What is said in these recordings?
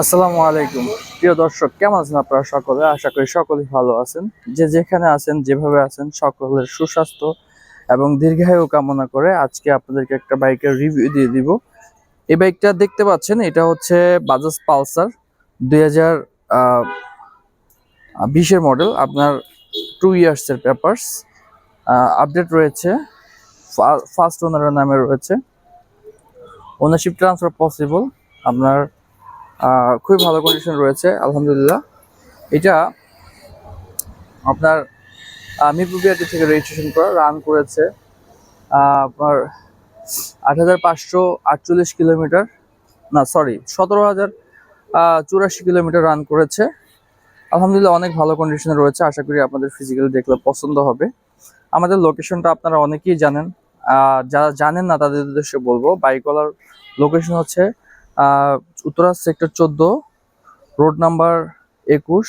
আসসালামু আলাইকুম। প্রিয় দর্শক, কেমন আছেন আপনারা সকলে? আশা করি সকলেই ভালো আছেন। যে যেখানে আছেন, যেভাবে আছেন, সকলের সুস্বাস্থ্য এবং দীর্ঘায়ু কামনা করে আজকে আপনাদেরকে একটা বাইকের রিভিউ দিয়ে দিব। এই বাইকটা দেখতে পাচ্ছেন, এটা হচ্ছে বাজাজ পালসার দুই হাজার বিশের মডেল আপনার টু ইয়ার্সের পেপার্স আপডেট রয়েছে ফার্স্ট ওনারের নামে রয়েছে। ওনারশিপ ট্রান্সফার পসিবল আপনার খুবই ভালো কন্ডিশন রয়েছে, আলহামদুলিল্লাহ। এটা আপনার বিআরটি থেকে রেজিস্ট্রেশন করা রান করেছে আপনার আট হাজার পাঁচশো আটচল্লিশ কিলোমিটার, না সরি সতেরো হাজার চুরাশি কিলোমিটার রান করেছে। আলহামদুলিল্লাহ, অনেক ভালো কন্ডিশনে রয়েছে, আশা করি আপনাদের ফিজিক্যালি দেখলে পছন্দ হবে। আমাদের লোকেশনটা আপনারা অনেকেই জানেন যারা জানেন না তাদের উদ্দেশ্যে বলব, বাইকওয়ালার লোকেশন হচ্ছে উত্তরা সেক্টর চোদ্দ, রোড নাম্বার একুশ,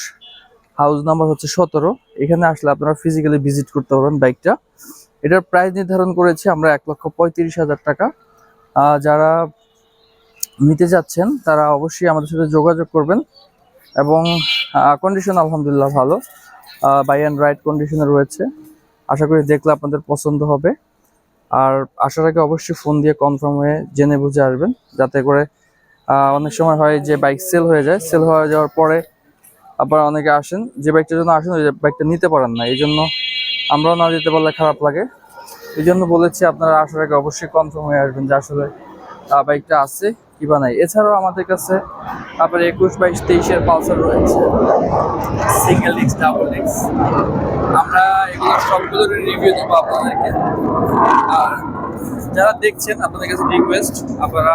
হাউস নাম্বার হচ্ছে সতেরো। এখানে আসলে আপনারা ফিজিক্যালি ভিজিট করতে পারবেন বাইকটা। এটার প্রাইস নির্ধারণ করেছি আমরা এক লক্ষ পঁয়ত্রিশ হাজার টাকা। যারা নিতে যাচ্ছেন, তারা অবশ্যই আমাদের সাথে যোগাযোগ করবেন। এবং কন্ডিশন আলহামদুলিল্লাহ ভালো। বাই অ্যান্ড রাইট কন্ডিশনে রয়েছে। আশা করি দেখলে আপনাদের পছন্দ হবে। আর আসার আগে অবশ্যই ফোন দিয়ে কনফার্ম হয়ে জেনে বুঝে আসবেন, যাতে করে অনেক সময় হয় যে বাইক সেল হয়ে যায়। সেল হয়ে যাওয়ার পরে আবার অনেকে আসেন, যে বাইকটার জন্য আসেন, ওই বাইকটা নিতে পারেন না। এই জন্য আমরাও না যেতে পারলে খারাপ লাগে। এই জন্য বলেছি, আপনারা আসার আগে অবশ্যই কনফার্ম হয়ে আসবেন যে আসলে বাইকটা আছে। কি বা নাই এছাড়াও আমাদের কাছে আপনার একুশ, বাইশ, তেইশের পালসার রয়েছে। সিঙ্গেল ডিক্স ডাবল ডিক্স আমরা এগুলো সবগুলোর রিভিউ দেবো আপনাদেরকে। আর যারা দেখছেন, আপনাদের কাছে রিকোয়েস্ট আপনারা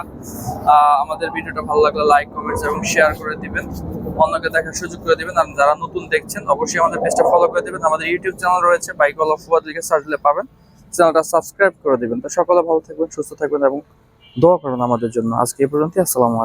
আমাদের ভিডিওটা ভালো লাগলে লাইক কমেন্টস এবং শেয়ার করে দিবেন। অন্যকে দেখার সুযোগ করে দিবেন। আর যারা নতুন দেখছেন, অবশ্যই আমাদের পেজটা ফলো করে দিবেন। আমাদের ইউটিউব চ্যানেল রয়েছে বাইক অল ফুয়াদ লিখে সার্চ দিলে পাবেন। চ্যানেলটা সাবস্ক্রাইব করে দিবেন। তো সকলে ভালো থাকবেন, সুস্থ থাকবেন এবং দোয়া করুন আমাদের জন্য। আজকে এ পর্যন্ত আসসালামু আলাইকুম।